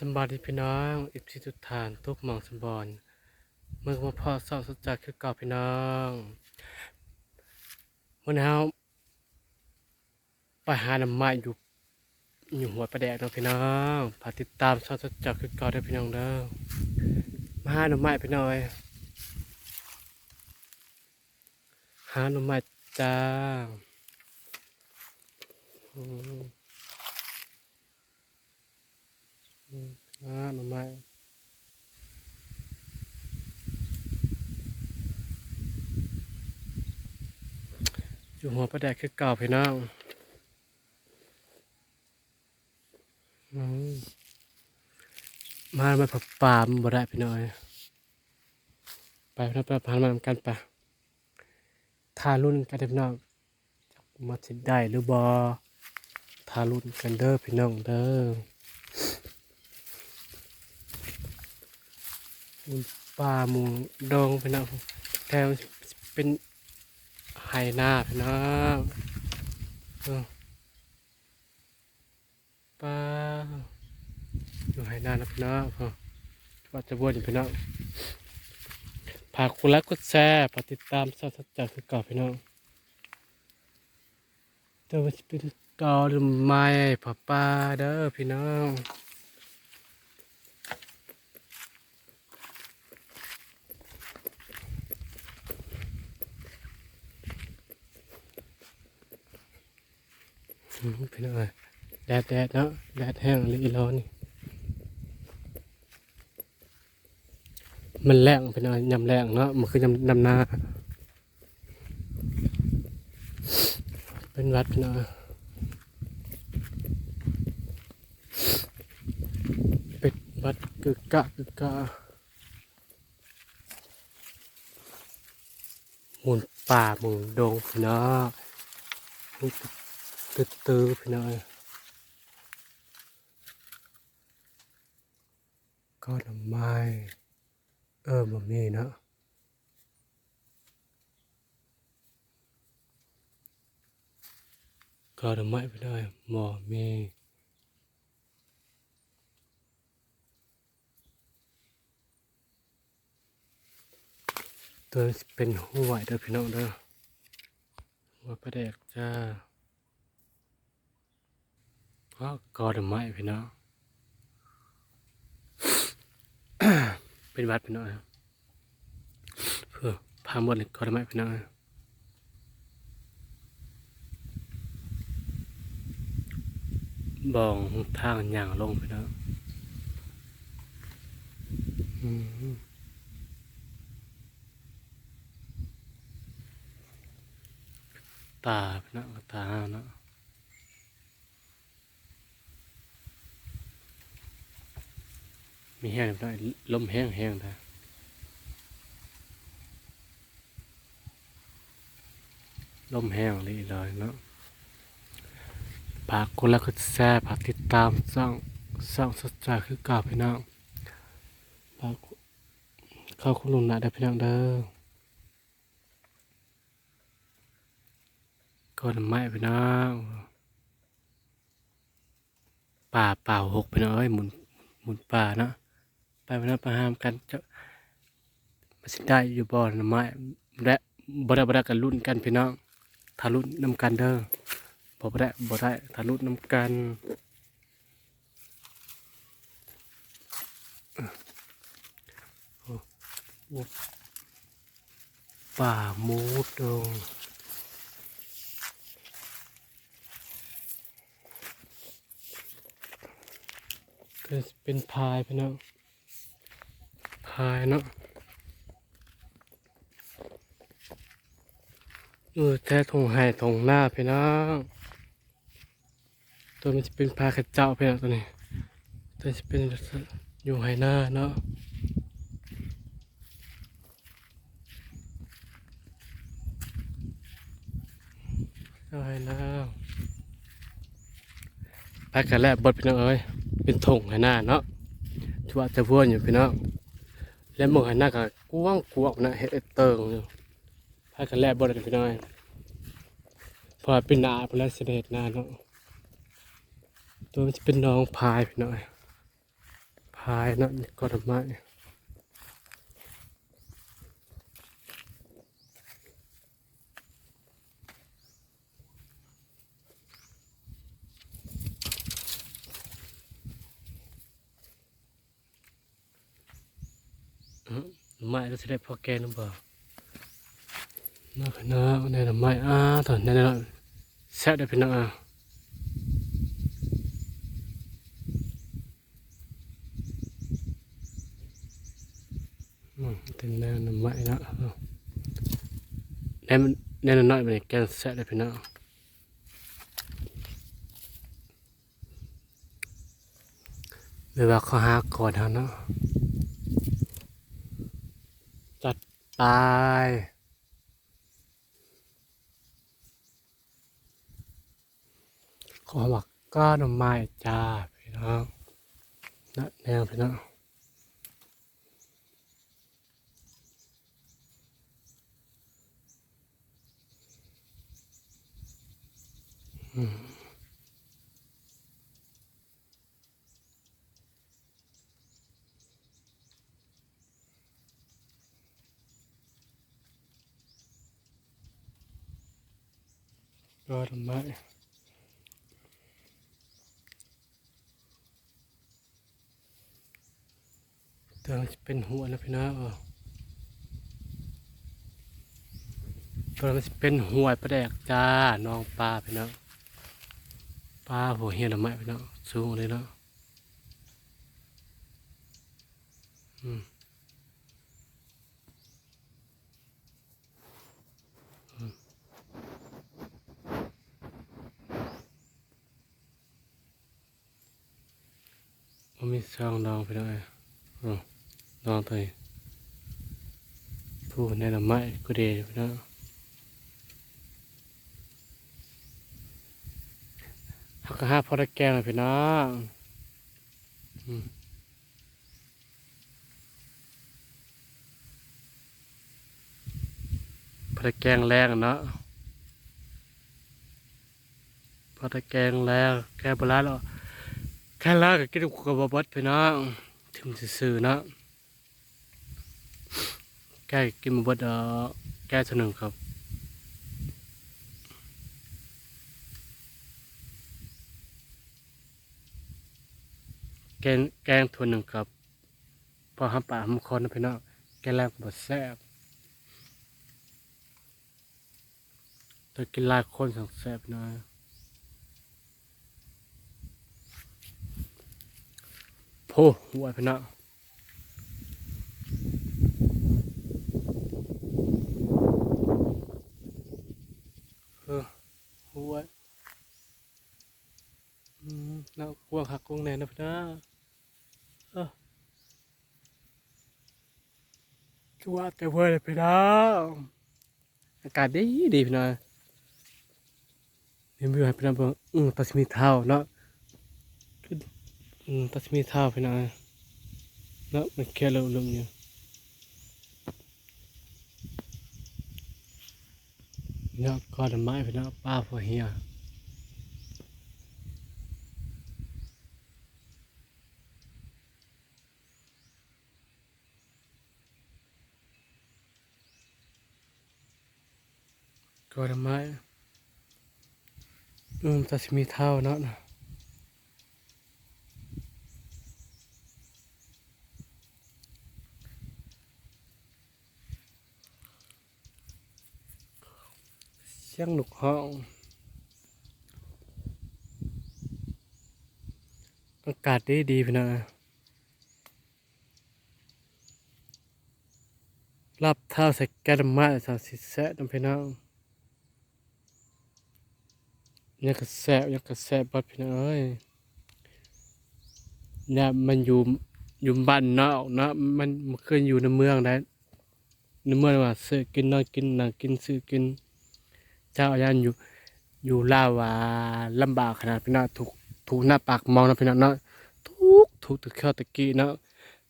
สำบายดีพี่น้องอิบสิทุกฐานทุกหมองสมบอนเมื่อมาพ่อเศร้าสุดจักคือเก่าพี่น้องวันนี้เราไปหาน้ำไม้อยู่อยู่หัวประแดกเนาะพี่น้องฝาติดตามช่องสุดจักคือเก่าได้พี่น้องเด้อมาหาน้ำไม้พี่น้อยหาน้ำไม้จ้า อ่าหน่อไม้อยู่หัวประแดกคือเก่าพี่น้องมามาผับปามบ่ได้พี่น้อยไปพี่น้องไปผ่านมาทำกันปะทารุ่นกันเด้อพี่น้องมาสิได้หรือบอทารุ่นกันเด้อพี่น้องเด้อ ป่าหมูดองพี่น้องแถวเป็นไฮนาพี่น้องป่าอยู่ไฮนานะพี่น้องเอว่าจะวนอยู่พี่น้องฝากคุณละกดแชร์ฝาติดตามสาวสัจจะคือเก่าพี่น้องเดี๋ยวมันจะเป็นกอหรือไม้ผับป่าเด้อพี่น้อง พี่น้องแดดแดดเนาะแดดแห้งเลยอีร้อนนี่มันแรงพี่น้องยำแรงเนาะมันคือยำนำนา เป็นวัดพี่น้องเป็ดวัดกึกกะกึกกะหมุนป่าหมุนดงพี่น้องนี่ ตื้อตื้อพี่น้อยก็ทำไมเออแบบนี้เนาะก็ทำไมพี่น้อยหมอมีตัวเป็นหัวไหวเด้อพี่น้องเด้อหัวประแดกจ้า ก็กอดไม้พี่น้องเป็นวัดพี่น้องเพื่อพาหมดเลยกอดไม้พี่น้องบองทางย่างลงพี่น้องตาพี่น้องตาเนาะ มีแห้งได้ลมแห้งแห้งได้ลมแห้งเลยเลยเนาะปากคนละคือแซ่ผักติดตามสร้างสร้างสัจจะคือก่าพี่น้องปากเข้าคุณลุงนะได้พี่น้องเด้อก็ทำไมพี่น้องป่าเปล่าหกพี่น้องเอ้ยหมุนหมุนป่าเนาะ ไปวันนั้นไปหามกันจะมาสิได้อยู่บ่อนไม้และบ่ได้บ่ได้กันรุ่นกันพี่น้องทารุ่นนำกันเด้อบ่ได้บ่ได้ทารุ่นนำกันป่ามูดงก็เป็นพายพี่น้อง พายเนาะเออแท้ทงไห้ทงหน้าพี่น้องตัวมันจะเป็นพาขเจ้าพี่น้องตัวนี้ตัวจะเป็นอยู่ไห้หน้าเนาะเอาไห้หน้าพายกันแรกบดพี่น้องเอ้ยเป็นทงไห้หน้าเนาะชัวจะพ้วนอยู่พี่น้อง แล้วมึงหันหน้าก็กว้างกวางนะเฮ็ดไอ้เติงอยู่พากันแลบบ่ได้พี่น้อยพอเป็นนาพิ่นแล้วสิได้เฮ็ดหน้าเนาะตัวมันจะเป็นน้องพายพี่น้อยพายเนาะก็ทำไมอื้อดอก ไม้เราจะได้พอแกงหรือเปล่าเนาะพี่น้องในดอไม้อ่าตอนนี้นาะแซ่ได้พี่น้องอะอืมเป็นแนวหน้ำไม้เนาะเอาแนวมันแนน้อยๆมันแกงแซ่ได้พี่น้องหรือว่าเขาหาก่อนเฮาเนาะ จัดไปขอหมักก้อนอไม้จ้าพี่น้องนะแนวพี่น้อง ก็ทำไมตัวมันจะเป็นหัวแล้วพี่น้องเออตัวมันจะเป็นหัวปลาแดกจ้าน้องปลาพี่น้องปลาหัวเฮียทำไมพี่น้องสูงเลยเนาะอืม มันมีช่องดองพี่น้องเอ้ยอดองตัวผู้ในทำไม้กูเดพี่น้องเขาก็หาพอได้แกงเลยพี่น้องพอได้แกงแรงเนาะพอได้แกงแรงแกงปลาแล้ว ค่ลาก็กินกับบบัดพี่น้องถึงซื่อๆนะแกกินบบัดเออแกสนึงครับแกงแกงถั่วหนึ่งครับพอหำป่าหำคอนนะพี่น้องแกงแรกบดแซ่บแต่กินหลายคนสั่งแซ่บหนะ โพหัวพน้องเออหัวอืมแล้วกวงหักกวงแนนนะพน้องเออจัวแต่เว้ยเลยพน้องอากาศดีดีพน้องนี่ไม่ไหวพี่น้องเบิ่งอืมตัสมีเท้าเนาะ ตัสมีท้าพี่น้องเนะมันแค่เราลมอยู่เนาะก้อนไม้พี่น้องป้าพอเฮียก้อนไม้อืมตัสมีเท้าเนาะ สียงหนุกห้องอากาศดีดีพี่น้องรับเท้าใส่แก้มมาสามสิแสะน้ำพี่น้องยังกระแสยังกระแสบัดพี่น้องเอ้ยเนี่ยมันอยู่อยู่บ้านนอกนะมันมันเคยอยู่ในเมืองได้ในเมืองว่าซื้อกินนอนกินนั่งกินซื้อกิน เจ้าอายันอยู่อยู่ลาว่าลำบากขนาดพี่น้องถูกถูกหน้าปากมองนะพี่น้องเนาะทุกถูกตะเข้าตะกี้เนาะ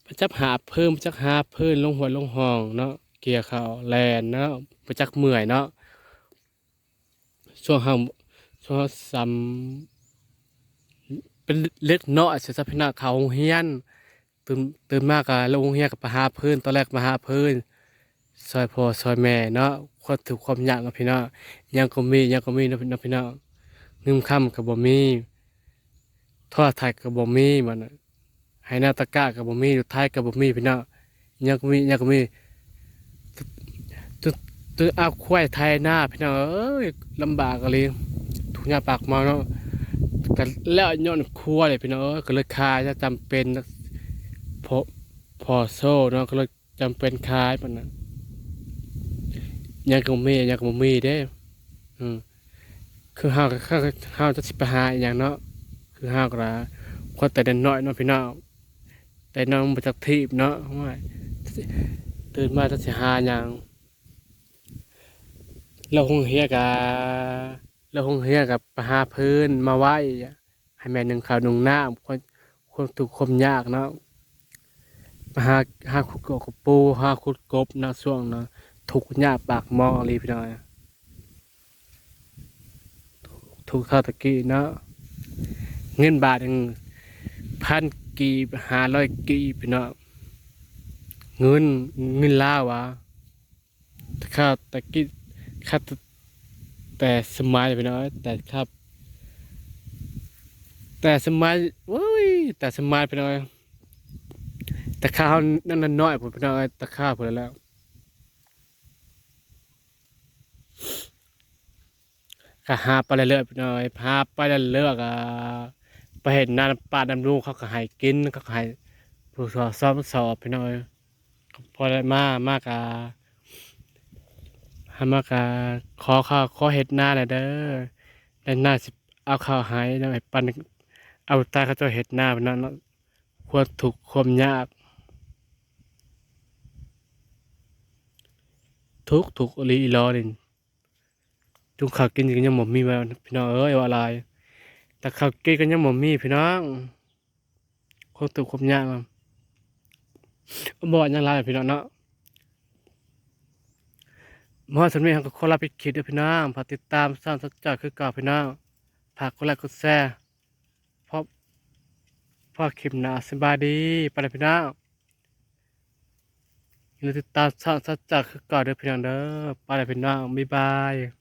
ประจับหาเพิ่มประจักหาเพิ่มลงหัวลงห้องเนาะเกียร์เขาแลนเนาะประจักเมื่อยเนาะช่วงห้างช่วงซ้ำเป็นเล็กน้อยเสียสพี่น้องเขาโรงเฮียนตื่นตื่นมากก็ลงเฮียกับมาหาเพิ่นตอนแรกมาหาเพิ่น ซอยพ่อซอยแม่เนาะความถูกความยากนะพี่เน้องยังก็มียังก็มีนะพี่เน้องพี่น้องนึ่มค่ำก็บ่มีทอดไทยก็บ่มีมันน่ะให้หน้าตะกร้าก็บ่มีอยู่ท้ายก็บ่มีพี่เน้องยังก็มียังก็มีตึตึเอาควายไทยหน้าพี่น้องเอ้ยลำบากอะเลยทุกอย่างปากมาเนาะกันแล้วย้อนครัวเลยพี่น้องเอ้ยก็เลยคายจะจำเป็นพอพอโซ่เนาะก็เลยจำเป็นคายมันนะ ยังก็มียังก็มีเด้อืมคือห้าวก็ห้าวห้าวจะสิไปหาอย่างเนาะคือห้าวก็ละคนแต่เด็นน้อยเนาะพี่น้องแต่น้องมาจากทีบเนาะว่าตื่นมาจะสิหาอย่างเราคงเฮียกะเราคงเฮียกับปหาพื้นมาไหว้ให้แม่หนึ่งข่าวหนึ่งหน้าคนคนถูกคมยากเนาะมาหาหาขุดกบปูหาขุดกบนะช่วงนะ ถูกข์ยาปากมอรีพี่น้อยถูกเท่าตะกี้เนาะเงินบาทหนึ่งพันกีบห้าร้อยกีบพี่เนาะเงินเงินล่าวะต่ข้าตะกี้ครับแต่สมัยไปน้อยแต่ครับ แต่สมัยโอ้ยแต่สมัยไปน้อยแต่ข้าวนั่นน้อยผมไปน้อยแต่ข้าวผมแล้ว ก็หาไปเรื่อยๆไปน้อยพาไปเรื่อยๆก็ไปเห็นน้ำปลาดำลูกเขาก็ให้กินเขาก็ให้ผู้สอบสอบสอบไปน้อยพอได้มามากอะหามากาขอข้าขอเห็ดหน้าหน่อยเด้อแต่หน้าสิเอาข้าวหายแล้วไอ้ปันเอาตาเขาจะเห็ดหน้าไปนั่นควรถูกความยาก ทุกถูกอลีอีหลอนี่ จุงข้าวกินกันยังหมมีมาพี่น้องเอ้ยว่าอะไรแต่ข้าวกินกันยังหมมีพี่น้องควรถูกความยากอะบ่ยังไรพี่น้องเนาะมอสำเนียงก็ขอรับผิดคิดด้วยพี่น้องฝากติดตามสร้างสัจจะคือเก่าพี่น้องฝากกดไลค์กดแชร์เพราะเพราะคลิปหน้าสบายดีไปเลยพี่น้องอย่าลืมติดตามสร้างสัจจะคือเก่าด้วยพี่น้องเด้อไปเลยพี่น้องบ๊ายบาย